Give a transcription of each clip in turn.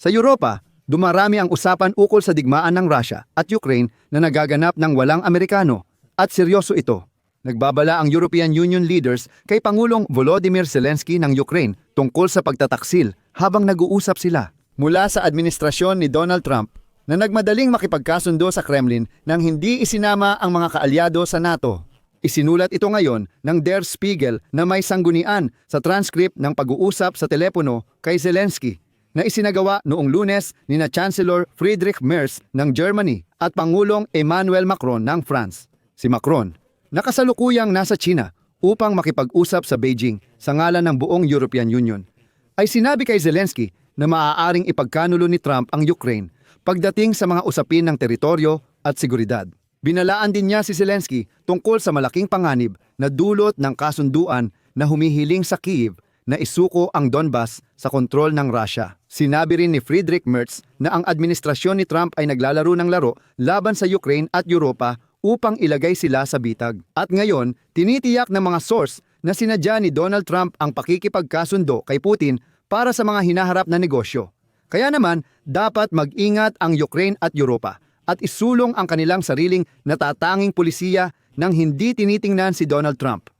Sa Europa, dumarami ang usapan ukol sa digmaan ng Russia at Ukraine na nagaganap ng walang Amerikano at seryoso ito. Nagbabala ang European Union leaders kay Pangulong Volodymyr Zelensky ng Ukraine tungkol sa pagtataksil habang nag-uusap sila. Mula sa administrasyon ni Donald Trump na nagmadaling makipagkasundo sa Kremlin nang hindi isinama ang mga kaalyado sa NATO. Isinulat ito ngayon ng Der Spiegel na may sanggunian sa transcript ng pag-uusap sa telepono kay Zelensky na isinagawa noong lunes ni na Chancellor Friedrich Merz ng Germany at Pangulong Emmanuel Macron ng France. Si Macron, nakasalukuyang nasa China upang makipag-usap sa Beijing sa ngalan ng buong European Union, ay sinabi kay Zelensky na maaaring ipagkanulo ni Trump ang Ukraine pagdating sa mga usapin ng teritoryo at seguridad. Binalaan din niya si Zelensky tungkol sa malaking panganib na dulot ng kasunduan na humihiling sa Kiev na isuko ang Donbas sa kontrol ng Russia. Sinabi rin ni Friedrich Merz na ang administrasyon ni Trump ay naglalaro ng laro laban sa Ukraine at Europa upang ilagay sila sa bitag. At ngayon, tinitiyak ng mga source na sinadya ni Donald Trump ang pakikipagkasundo kay Putin para sa mga hinaharap na negosyo. Kaya naman, dapat mag-ingat ang Ukraine at Europa at isulong ang kanilang sariling natatanging pulisiya nang hindi tinitingnan si Donald Trump.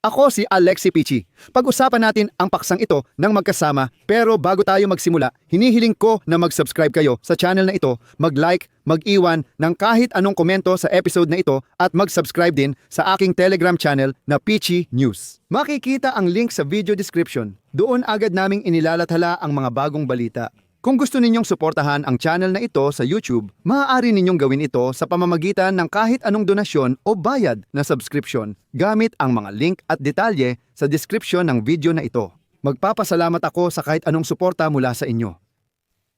Ako si Alexi Pichi. Pag-usapan natin ang paksang ito ng magkasama pero bago tayo magsimula, hinihiling ko na mag-subscribe kayo sa channel na ito, mag-like, mag-iwan ng kahit anong komento sa episode na ito at mag-subscribe din sa aking Telegram channel na Pichi News. Makikita ang link sa video description. Doon agad naming inilalathala ang mga bagong balita. Kung gusto ninyong suportahan ang channel na ito sa YouTube, maaari ninyong gawin ito sa pamamagitan ng kahit anong donasyon o bayad na subscription gamit ang mga link at detalye sa description ng video na ito. Magpapasalamat ako sa kahit anong suporta mula sa inyo.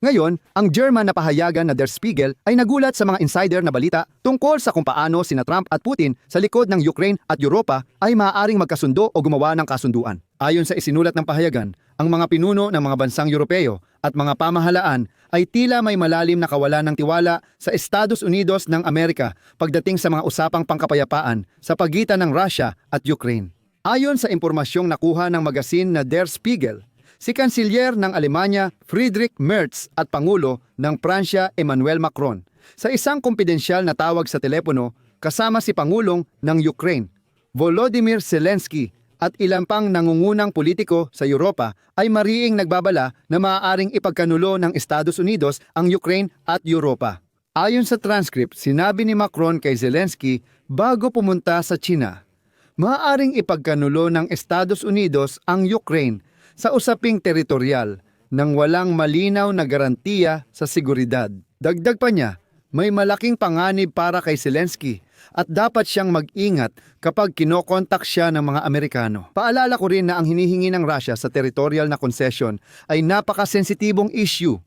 Ngayon, ang German na pahayagan na Der Spiegel ay nagulat sa mga insider na balita tungkol sa kung paano sina Trump at Putin sa likod ng Ukraine at Europa ay maaaring magkasundo o gumawa ng kasunduan. Ayon sa isinulat ng pahayagan, ang mga pinuno ng mga bansang Europeo at mga pamahalaan ay tila may malalim na kawalan ng tiwala sa Estados Unidos ng Amerika pagdating sa mga usapang pangkapayapaan sa pagitan ng Russia at Ukraine. Ayon sa impormasyong nakuha ng magasin na Der Spiegel, si Kansilyer ng Alemanya Friedrich Merz at Pangulo ng Pransya Emmanuel Macron sa isang kumpidensyal na tawag sa telepono kasama si Pangulong ng Ukraine, Volodymyr Zelensky at ilang pang nangungunang politiko sa Europa ay mariing nagbabala na maaaring ipagkanulo ng Estados Unidos ang Ukraine at Europa. Ayon sa transcript, sinabi ni Macron kay Zelensky bago pumunta sa China, maaaring ipagkanulo ng Estados Unidos ang Ukraine sa usaping teritorial nang walang malinaw na garantiya sa seguridad. Dagdag pa niya, may malaking panganib para kay Zelensky at dapat siyang mag-ingat kapag kinokontak siya ng mga Amerikano. Paalala ko rin na ang hinihingi ng Russia sa territorial na concession ay napakasensitibong issue.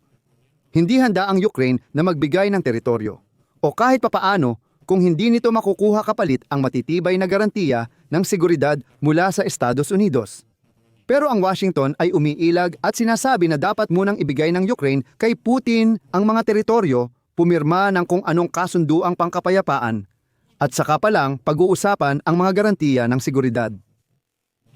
Hindi handa ang Ukraine na magbigay ng teritoryo. O kahit papaano, kung hindi nito makukuha kapalit ang matitibay na garantiya ng seguridad mula sa Estados Unidos. Pero ang Washington ay umiilag at sinasabi na dapat munang ibigay ng Ukraine kay Putin ang mga teritoryo, pumirma ng kung anong kasunduang pangkapayapaan, at saka pa lang pag-uusapan ang mga garantiya ng seguridad.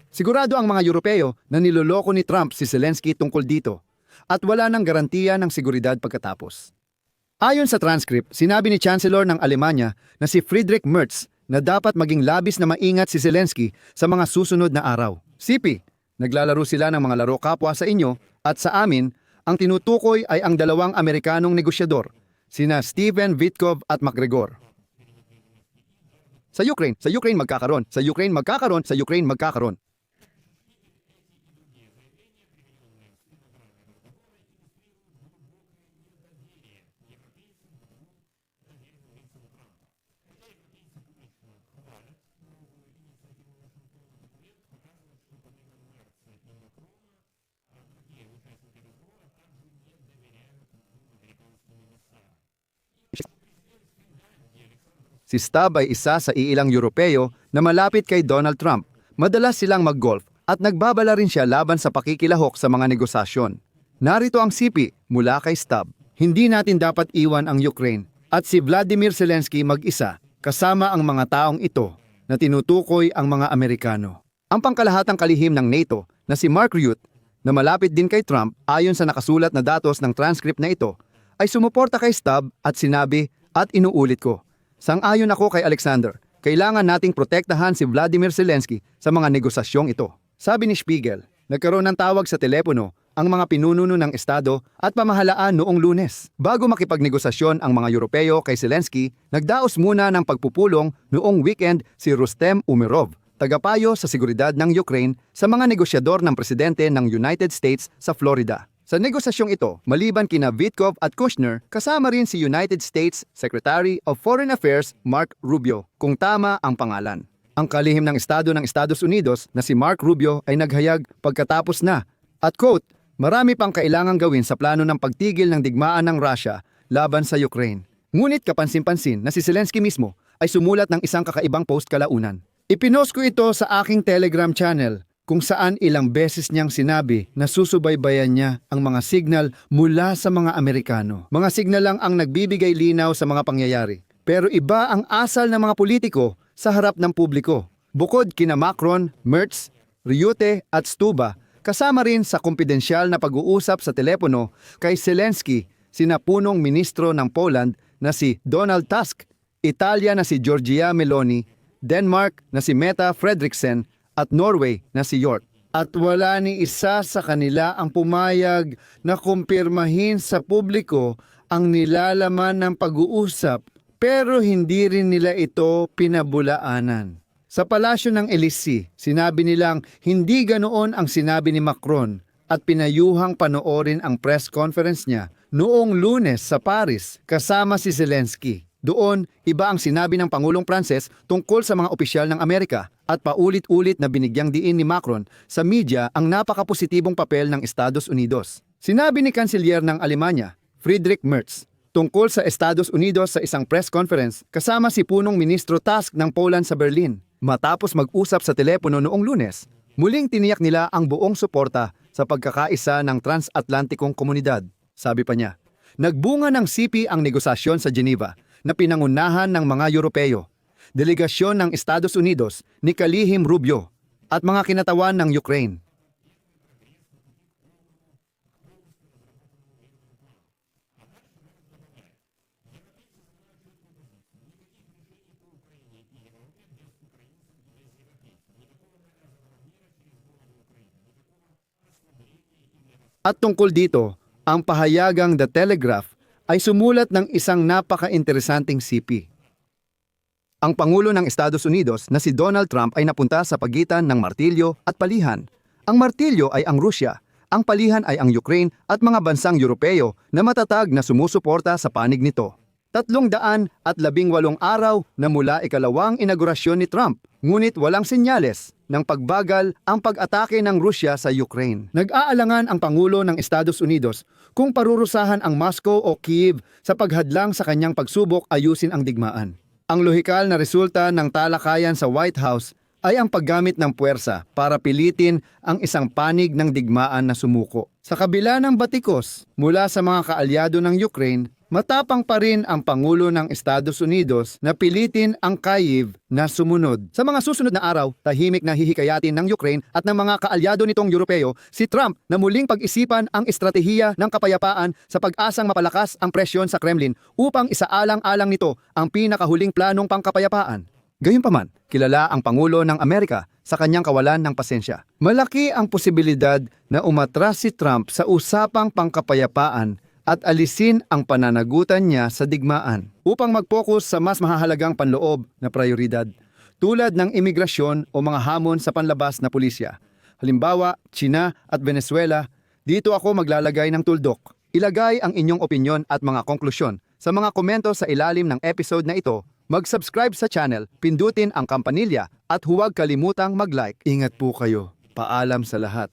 Sigurado ang mga Europeo na niloloko ni Trump si Zelensky tungkol dito at wala ng garantiya ng seguridad pagkatapos. Ayon sa transcript, sinabi ni Chancellor ng Alemanya na si Friedrich Merz na dapat maging labis na maingat si Zelensky sa mga susunod na araw. Sipi, naglalaro sila ng mga laro kapwa sa inyo at sa amin, ang tinutukoy ay ang dalawang Amerikanong negosyador, sina Steven Vitkov at McGregor. Sa Ukraine, sa Ukraine magkakaroon, sa Ukraine magkakaroon, sa Ukraine magkakaroon. Si Stab ay isa sa iilang Europeo na malapit kay Donald Trump. Madalas silang mag-golf at nagbabala rin siya laban sa pakikilahok sa mga negosasyon. Narito ang sipi mula kay Stab. Hindi natin dapat iwan ang Ukraine at si Vladimir Zelensky mag-isa kasama ang mga taong ito na tinutukoy ang mga Amerikano. Ang pangkalahatang kalihim ng NATO na si Mark Rutte na malapit din kay Trump ayon sa nakasulat na datos ng transcript na ito, ay sumuporta kay Stubb at sinabi at inuulit ko. Sang-ayon ako kay Alexander, kailangan nating protektahan si Vladimir Zelensky sa mga negosasyong ito. Sabi ni Spiegel, nagkaroon ng tawag sa telepono ang mga pinununo ng Estado at pamahalaan noong lunes. Bago makipagnegosasyon ang mga Europeo kay Zelensky, nagdaos muna ng pagpupulong noong weekend si Rustem Umerov, tagapayo sa seguridad ng Ukraine sa mga negosyador ng presidente ng United States sa Florida. Sa negosasyong ito, maliban kina Vitkov at Kushner, kasama rin si United States Secretary of Foreign Affairs Mark Rubio, kung tama ang pangalan. Ang kalihim ng Estado ng Estados Unidos na si Mark Rubio ay naghayag pagkatapos na, at quote, marami pang kailangang gawin sa plano ng pagtigil ng digmaan ng Russia laban sa Ukraine. Ngunit kapansin-pansin na si Zelensky mismo ay sumulat ng isang kakaibang post kalaunan. Ipinost ko ito sa aking Telegram channel kung saan ilang beses niyang sinabi na susubaybayan niya ang mga signal mula sa mga Amerikano. Mga signal lang ang nagbibigay linaw sa mga pangyayari. Pero iba ang asal ng mga politiko sa harap ng publiko. Bukod kina Macron, Mertz, Ryute at Stuba, kasama rin sa kumpidensyal na pag-uusap sa telepono kay Zelensky, sinapunong ministro ng Poland na si Donald Tusk, Italia na si Giorgia Meloni, Denmark na si Meta Fredriksen at Norway na si York. At wala ni isa sa kanila ang pumayag na kumpirmahin sa publiko ang nilalaman ng pag-uusap pero hindi rin nila ito pinabulaanan. Sa palasyo ng Elysee, sinabi nilang hindi ganoon ang sinabi ni Macron at pinayuhang panoorin ang press conference niya noong lunes sa Paris kasama si Zelensky. Doon, iba ang sinabi ng Pangulong Pranses tungkol sa mga opisyal ng Amerika at paulit-ulit na binigyang diin ni Macron sa media ang napakapositibong papel ng Estados Unidos. Sinabi ni Kanselier ng Alemanya, Friedrich Merz, tungkol sa Estados Unidos sa isang press conference kasama si punong ministro Tusk ng Poland sa Berlin. Matapos mag-usap sa telepono noong lunes, muling tiniyak nila ang buong suporta sa pagkakaisa ng transatlantikong komunidad. Sabi pa niya, nagbunga ng CP ang negosasyon sa Geneva na pinangunahan ng mga Europeo, delegasyon ng Estados Unidos ni Kalihim Rubio at mga kinatawan ng Ukraine. At tungkol dito, ang pahayagang The Telegraph ay sumulat ng isang napaka-interesanting CP. Ang Pangulo ng Estados Unidos na si Donald Trump ay napunta sa pagitan ng martilyo at palihan. Ang martilyo ay ang Rusya, ang palihan ay ang Ukraine at mga bansang Europeo na matatag na sumusuporta sa panig nito. Tatlong daan at labing walong araw na mula ikalawang inaugurasyon ni Trump, ngunit walang senyales ng pagbagal ang pag-atake ng Rusya sa Ukraine. Nag-aalangan ang Pangulo ng Estados Unidos kung parurusahan ang Moscow o Kiev sa paghadlang sa kanyang pagsubok ayusin ang digmaan. Ang lohikal na resulta ng talakayan sa White House ay ang paggamit ng puwersa para pilitin ang isang panig ng digmaan na sumuko. Sa kabila ng batikos mula sa mga kaalyado ng Ukraine, matapang pa rin ang Pangulo ng Estados Unidos na pilitin ang Kyiv na sumunod. Sa mga susunod na araw, tahimik na hihikayatin ng Ukraine at ng mga kaalyado nitong Europeo si Trump na muling pag-isipan ang estratehiya ng kapayapaan sa pag-asang mapalakas ang presyon sa Kremlin upang isaalang-alang nito ang pinakahuling planong pangkapayapaan. Gayunpaman, kilala ang Pangulo ng Amerika sa kanyang kawalan ng pasensya. Malaki ang posibilidad na umatras si Trump sa usapang pangkapayapaan at alisin ang pananagutan niya sa digmaan upang mag-focus sa mas mahahalagang panloob na prioridad tulad ng imigrasyon o mga hamon sa panlabas na pulisya. Halimbawa, China at Venezuela, dito ako maglalagay ng tuldok. Ilagay ang inyong opinyon at mga konklusyon sa mga komento sa ilalim ng episode na ito Mag-subscribe sa channel, pindutin ang kampanilya at huwag kalimutang mag-like. Ingat po kayo. Paalam sa lahat.